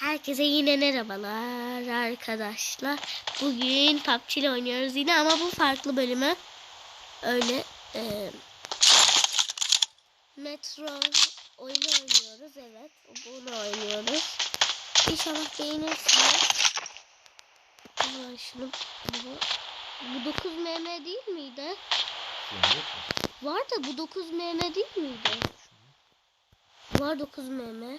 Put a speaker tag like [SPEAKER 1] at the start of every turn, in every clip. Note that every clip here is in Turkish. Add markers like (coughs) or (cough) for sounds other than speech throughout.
[SPEAKER 1] Herkese yine merhabalar arkadaşlar. Bugün PUBG ile oynuyoruz yine ama bu farklı bölümü. Öyle e, Metro oyunu oynuyoruz evet. Bunu oynuyoruz. İnşallah beğenirsiniz. Hemen şunu bu, bu 9 mm değil miydi? Var da bu 9 mm değil miydi? Var 9 mm.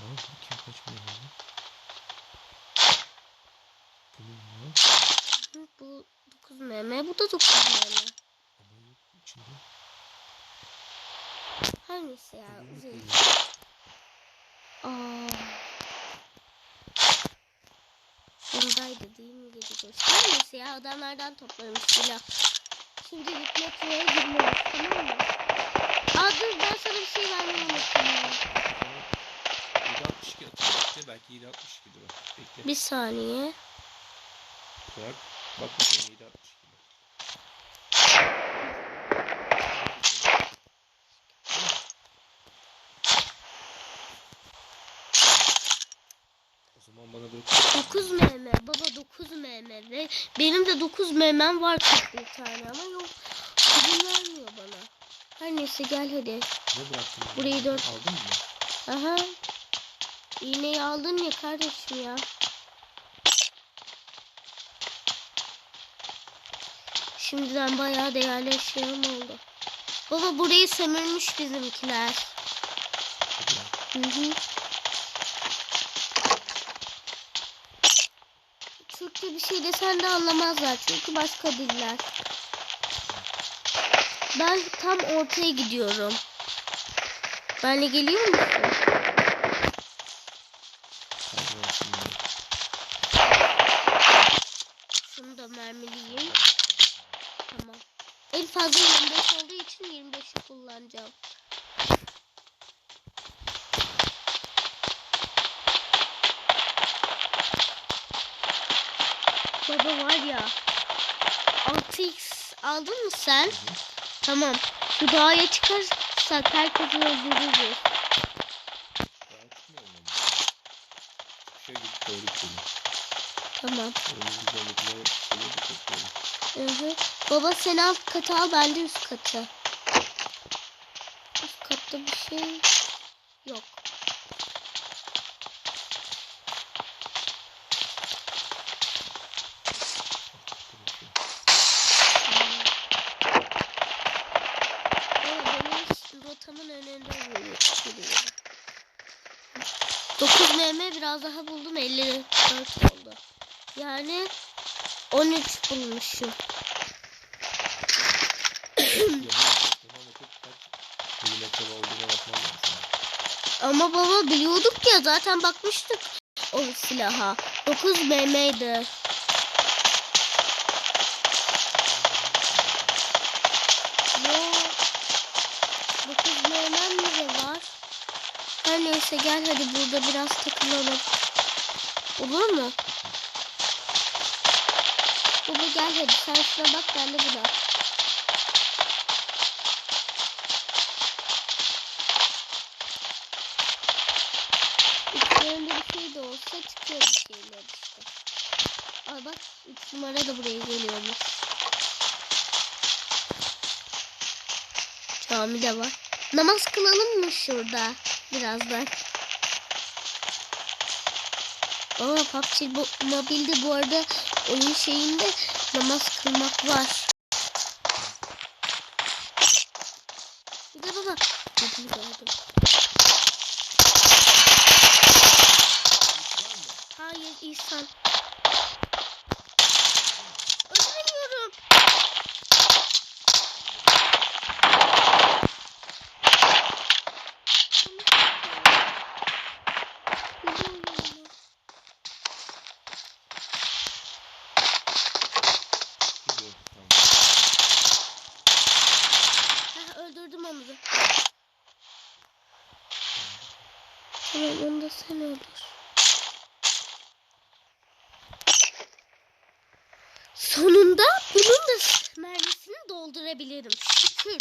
[SPEAKER 2] Lan kim kaç milyon? Bunun ne?
[SPEAKER 1] Hı, Bu 9 mm, bu da 9 mm.
[SPEAKER 2] Ama yok içinde.
[SPEAKER 1] Hangisi ya?
[SPEAKER 2] Bunun
[SPEAKER 1] Uzun.
[SPEAKER 2] değil.
[SPEAKER 1] Aa. Bundaydı değil mi gece koştu? Hangisi ya? Adamlardan toplamış silah. Şimdi metroya girmeliyiz tamam mı? Aa dur ben sana bir şey vermeyi unuttum ya.
[SPEAKER 2] Sana 762 atıyor bekle. Belki 762 lira. Bekle.
[SPEAKER 1] Bir saniye.
[SPEAKER 2] Bırak. Bak bakayım 762 lira. O zaman bana bırak.
[SPEAKER 1] 9 mm. Baba 9 mm ve benim de 9 mm var 41 tane ama yok. İzin vermiyor bana. Her neyse gel hadi.
[SPEAKER 2] Ne bıraktın?
[SPEAKER 1] Burayı dört-
[SPEAKER 2] Aldın mı?
[SPEAKER 1] Aha. İğneyi aldın ya kardeşim ya. Şimdiden bayağı değerli eşyam oldu. Baba burayı sömürmüş bizimkiler. Hı hı. Türkçe bir şey desen de anlamazlar çünkü başka diller. Ben tam ortaya gidiyorum. Benle geliyor musun?
[SPEAKER 2] Hadi lan şimdi.
[SPEAKER 1] Şunu da mermileyeyim. Tamam. En fazla 25 olduğu için 25'i kullanacağım. Baba var ya. 6x aldın mı sen?
[SPEAKER 2] Hı hı.
[SPEAKER 1] Tamam. Şu dağa çıkarsak herkesi öldürürüz. Tamam. Hı. Baba sen alt katı al ben de üst katı. Üst katta bir şey yok. Baba benim rotamın önünde duruyor. 9 mm biraz daha buldum 54 oldu. Yani 13 bulmuşum.
[SPEAKER 2] Ama
[SPEAKER 1] baba biliyorduk ya zaten bakmıştık o silaha. 9 mm'ydi. Yo. 9 mm mi de var? Her neyse gel hadi burada biraz takılalım. Olur mu? Baba gel hadi sen şuna bak ben de buna. İçlerinde bir şey de olsa çıkıyor bir şeyler işte. Aa bak 3 numara da buraya geliyormuş. Cami de var. Namaz kılalım mı şurada birazdan? Aa PUBG bu, mobilde bu arada oyun şeyinde namaz kılmak var. Bir de baba. Gördüm gördüm. Hayır İhsan. Öldüremiyorum.
[SPEAKER 2] Gidiyorum, tamam.
[SPEAKER 1] Ha, öldürdüm onu da. Tamam onu da sen öldür. Sonunda bunun da mermisini doldurabilirim. Şükür.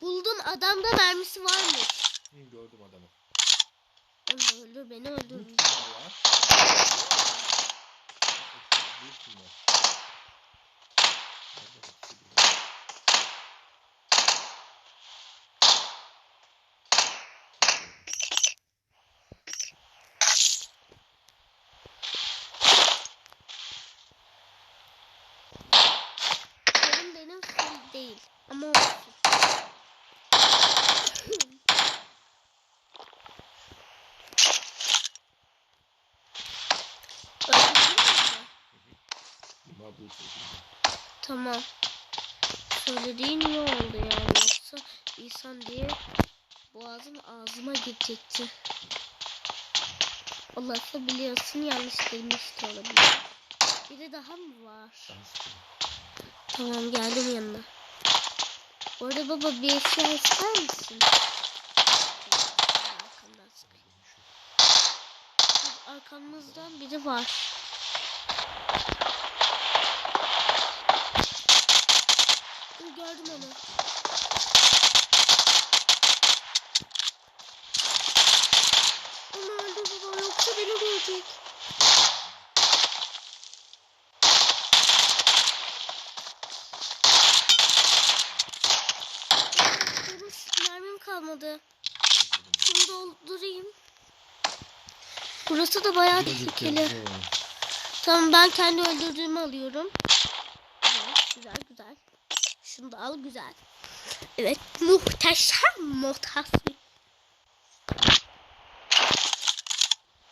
[SPEAKER 1] Buldum adamda mermisi varmış.
[SPEAKER 2] Hı, gördüm adamı.
[SPEAKER 1] Beni öldürür.
[SPEAKER 2] kim ya? Bu kim ya? Nerede bu kişi bu?
[SPEAKER 1] Benim benim full değil. Ama. Tamam. Söylediğin iyi oldu yani yoksa insan diye boğazım ağzıma girecekti. Olası biliyorsun yanlış demiş de olabilir. Biri daha mı var? Tamam geldim yanına. Bu arada baba bir eşya ister misin? Arkamızdan biri var. Gördüm. Onu öldür baba yoksa beni görecek. Benim mermim kalmadı. Şunu doldurayım. Burası da bayağı tehlikeli. Tamam ben kendi öldürdüğümü alıyorum. Evet güzel güzel. Şunu da al güzel. Evet muhteşem muhteşem.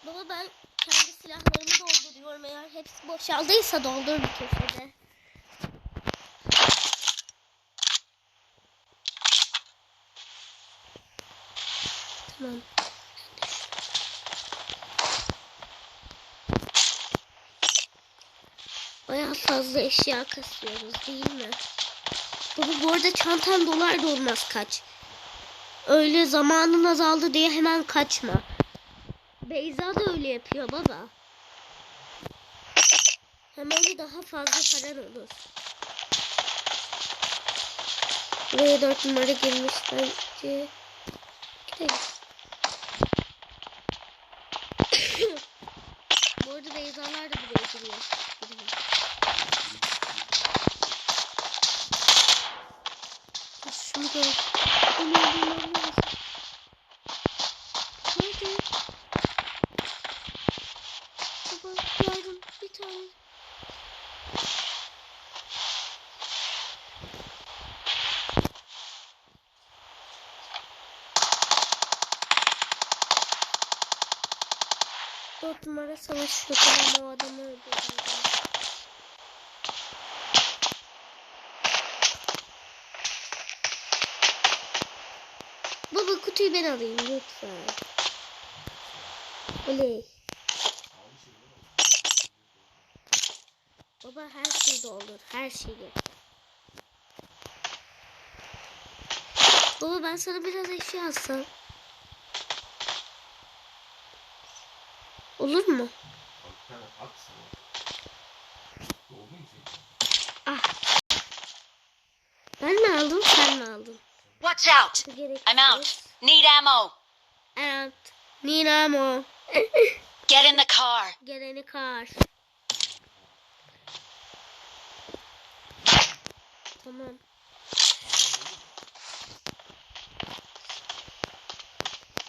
[SPEAKER 1] Baba ben kendi silahlarımı dolduruyorum. Eğer hepsi boşaldıysa doldur bir köşede. Tamam. Bayağı fazla eşya kasıyoruz değil mi? Baba bu arada çantan dolar da olmaz kaç. Öyle zamanın azaldı diye hemen kaçma. Beyza da öyle yapıyor baba. Hem öyle daha fazla paran olur. Buraya dört numara girmiş bence. Gidelim. (coughs) Bu arada Beyzalar da buraya giriyor. Gidelim. Şunu gör. Bunu öldürmem lazım. Nerede? Baba gördüm bir tane. Dört numara savaşıyor. Tamam o adamı öldürdüm. Baba kutuyu ben alayım lütfen. Oley. Baba her şey de olur. Her şeyi. Baba ben sana biraz eşya alsam. Olur mu? Ah. Ben mi aldım sen mi aldın?
[SPEAKER 3] Watch out! I'm out. Need ammo.
[SPEAKER 1] Out. Ninamo. (laughs)
[SPEAKER 3] Get in the car.
[SPEAKER 1] Geleni kar. Tamam.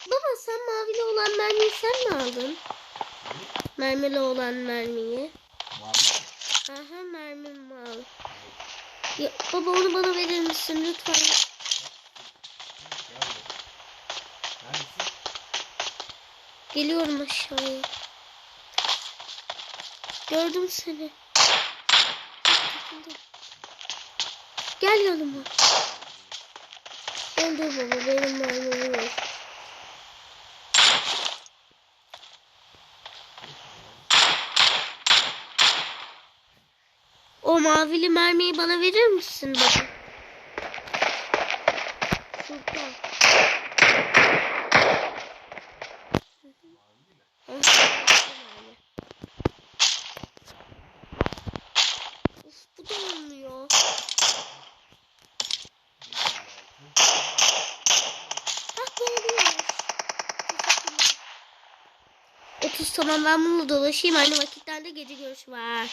[SPEAKER 1] Baba sen mavili olan mermiyi sen mi aldın? Mermili olan mermiyi. Aha mermim var. Ya, baba onu bana verir misin lütfen? Geliyorum aşağıya. Gördüm seni. Gel yanıma. Öldür baba benim mermim yok. Mavili mermiyi bana verir misin baba? Bu da olmuyor. Bak bu oluyor. Teşekkürler. 30 tamam ben bununla dolaşayım. Aynı vakitlerde gece görüşü var.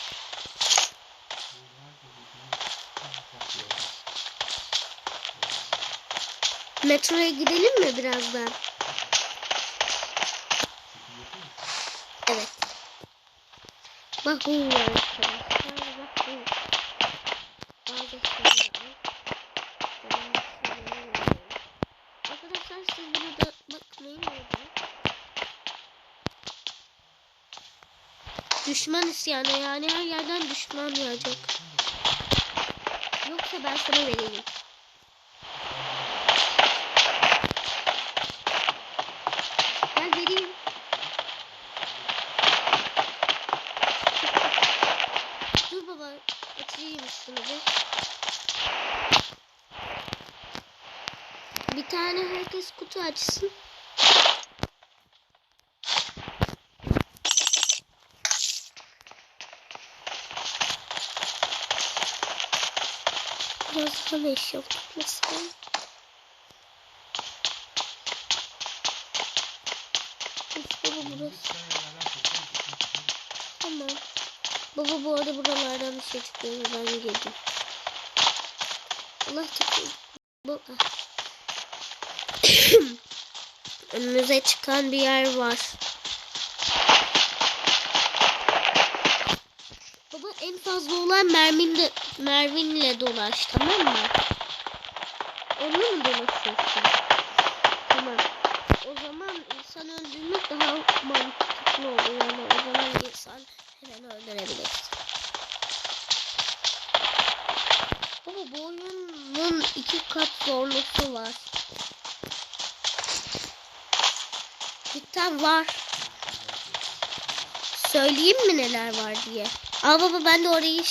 [SPEAKER 1] Metroya gidelim mi birazdan? Evet. Bak bu var. Bak bu. Arkadaşlar. Düşman isyanı yani her yerden düşman yağacak. Yoksa ben sana vereyim. Gel vereyim. Dur baba açayım şunu bir. Bir tane herkes kutu açsın. Biraz sana eşya tutmasın. Baba burası. Tamam. Baba bu arada buralardan bir şey çıkıyor. Ben girdim. Allah çıkıyor. Bu... Önümüze çıkan bir yer var. Baba en fazla olan merminle, merminle dolaş tamam mı? Onunla mı dolaşıyorsun? Tamam. O zaman insan öldürmek daha mantıklı oluyor. Yani o zaman insan hemen öldürebilir. Baba bu oyunun iki kat zorlusu var. Cidden var. Söyleyeyim mi neler var diye. Aa baba ben de orayı.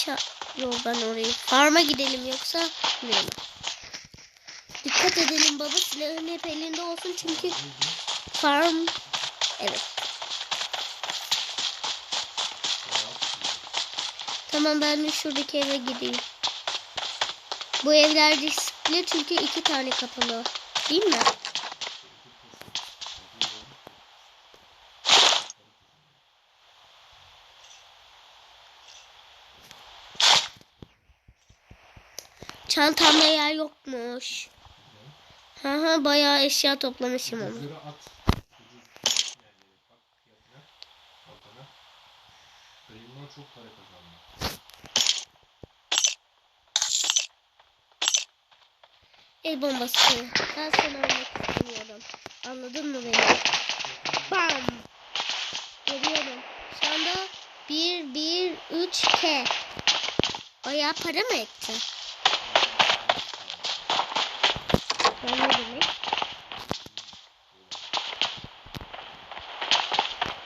[SPEAKER 1] Yok ben orayı. Farm'a gidelim yoksa gidelim. Dikkat edelim baba silahın hep elinde olsun çünkü farm evet. Tamam ben de şuradaki eve gideyim. Bu evler riskli çünkü iki tane kapalı. Değil mi? Çantamda yer yokmuş. Hı hı bayağı eşya toplamışım ama.
[SPEAKER 2] Çok para kazandı.
[SPEAKER 1] El bombası. Ben seni almak istemiyorum. Anladın mı beni? Bam. Geliyorum. Şu anda 1, 1, 3, K. Bayağı para mı etti? Ben ne demek?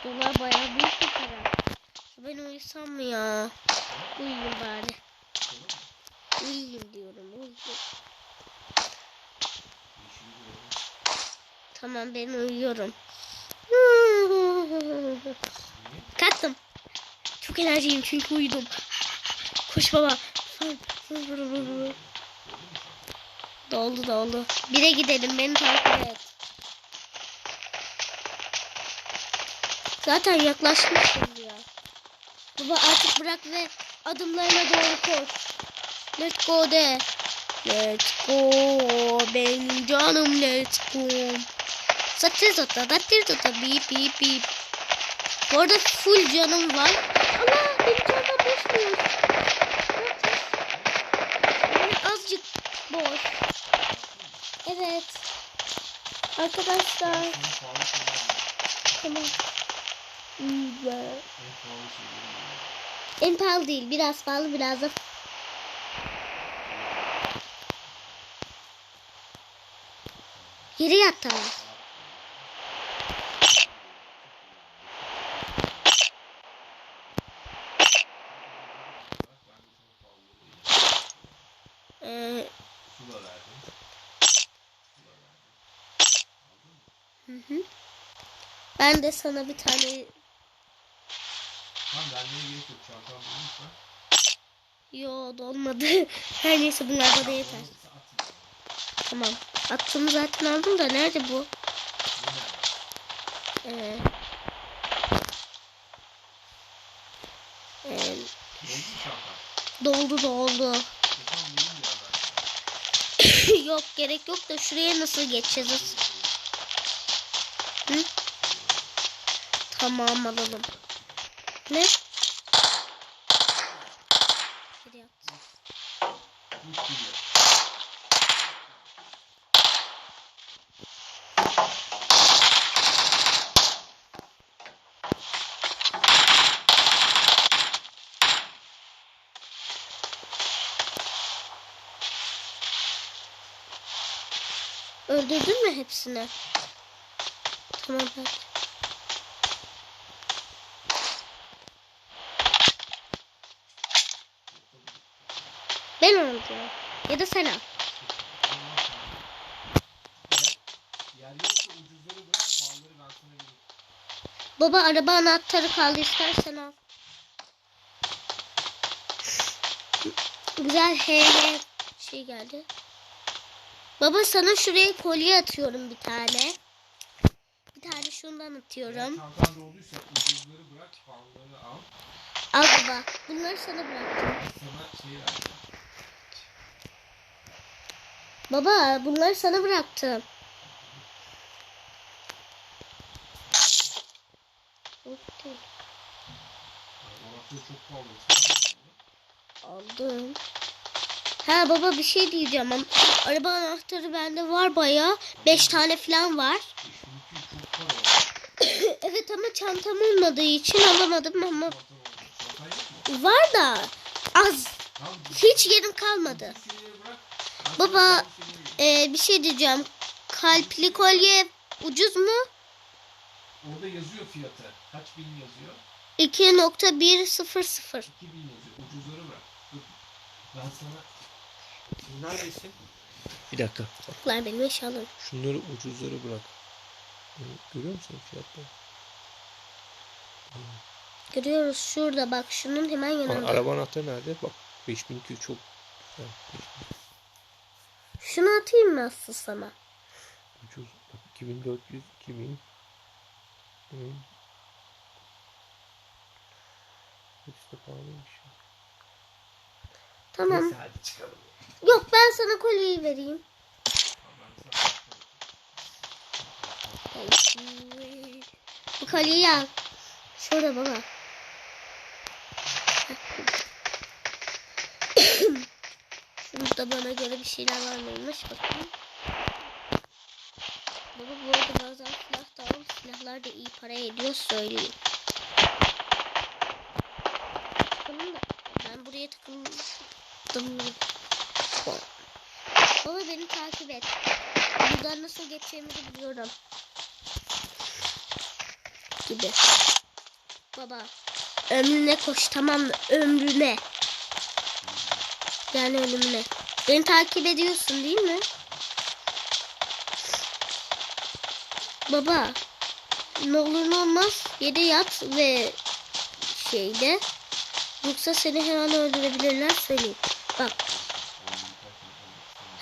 [SPEAKER 1] Dolar bayağı büyük bir para. Ben uyusam mı ya? Uyuyayım bari. Uyuyayım diyorum. Uyuyayım. Tamam ben uyuyorum. (laughs) Kalktım. Çok enerjiyim çünkü uyudum. Koş baba. Doldu doldu. Bire gidelim beni takip et. Zaten yaklaşmışız ya. Baba artık bırak ve adımlarına doğru koş. Let's go de. Let's go. Benim canım let's go. Satır zata, satır zata, bip bip bip. Bu arada full canım var. Allah benim canım boşmuş. Evet. Arkadaşlar. Tamam.
[SPEAKER 2] En pahalı
[SPEAKER 1] değil. Biraz pahalı biraz da Yere yat. Ben de sana bir tane...
[SPEAKER 2] Tamam vermeye gerek yok. Çantam bulmuşsa.
[SPEAKER 1] Yo dolmadı. (laughs) Her neyse bunlar da yeter. Tamam. Attığımı zaten aldım da nerede bu? Ee, e, doldu
[SPEAKER 2] doldu. (laughs)
[SPEAKER 1] yok gerek yok da şuraya nasıl geçeceğiz? Tamam alalım. Ne? Öldürdün mü hepsini? Tamam ben. Alacağım. Ya da sen al. Baba araba anahtarı kaldı istersen al. Güzel he he şey geldi. Baba sana şuraya kolye atıyorum bir tane. Bir tane şundan atıyorum.
[SPEAKER 2] çantan dolduysa ucuzları bırak pahalıları al.
[SPEAKER 1] Al baba. Bunları sana bıraktım.
[SPEAKER 2] Sana şey vereceğim.
[SPEAKER 1] Baba bunları sana bıraktım. Aldım. Ha baba bir şey diyeceğim araba anahtarı bende var baya. Beş tane falan var.
[SPEAKER 2] 5200 çok para var.
[SPEAKER 1] evet ama çantam olmadığı için alamadım ama var da az. Hiç yerim kalmadı.
[SPEAKER 2] ucuz şeyleri bırak. Ben
[SPEAKER 1] Baba. Ee, bir şey diyeceğim. Kalpli kolye ucuz mu?
[SPEAKER 2] Orada yazıyor fiyatı. Kaç bin yazıyor?
[SPEAKER 1] 2.100.
[SPEAKER 2] 2000 yazıyor. Ucuzları bırak. Dur. Ben sana... Neredesin? Bir dakika.
[SPEAKER 1] Ver benim eşyalarım.
[SPEAKER 2] Şunları ucuzları bırak. Görüyor musun fiyatları?
[SPEAKER 1] Görüyoruz şurada bak şunun hemen yanında.
[SPEAKER 2] araba anahtarı nerede? Bak 5200 çok güzel.
[SPEAKER 1] Şunu atayım mı asıl sana?
[SPEAKER 2] Ucuz. Bak 2400, 2000. Hmm. Hepsi de pahalıymış.
[SPEAKER 1] Tamam.
[SPEAKER 2] Neyse hadi çıkalım.
[SPEAKER 1] Yok ben sana kolyeyi vereyim. Bu kolyeyi al. Şurada baba. Şurada bana göre bir şeyler var mıymış bakayım. Baba bu arada bazen silah da al. Silahlar da iyi para ediyor söyleyeyim. Bakalım da ben buraya takıldım. Baba beni takip et. Buradan nasıl geçeceğimi de biliyorum. Gibi. Baba. Ömrüne koş tamam mı? Ömrüne. Yani ölümüne. Beni takip ediyorsun değil mi? Baba. Ne olur ne olmaz yere yat ve şeyde. Yoksa seni her an öldürebilirler söyleyeyim. Bak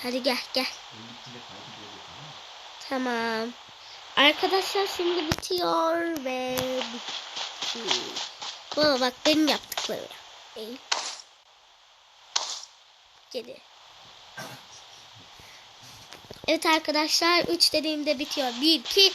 [SPEAKER 1] hadi gel gel. Tamam. Arkadaşlar şimdi bitiyor ve bitti. Baba bak benim yaptıklarım. Geri. Evet arkadaşlar 3 dediğimde bitiyor. 1 2 3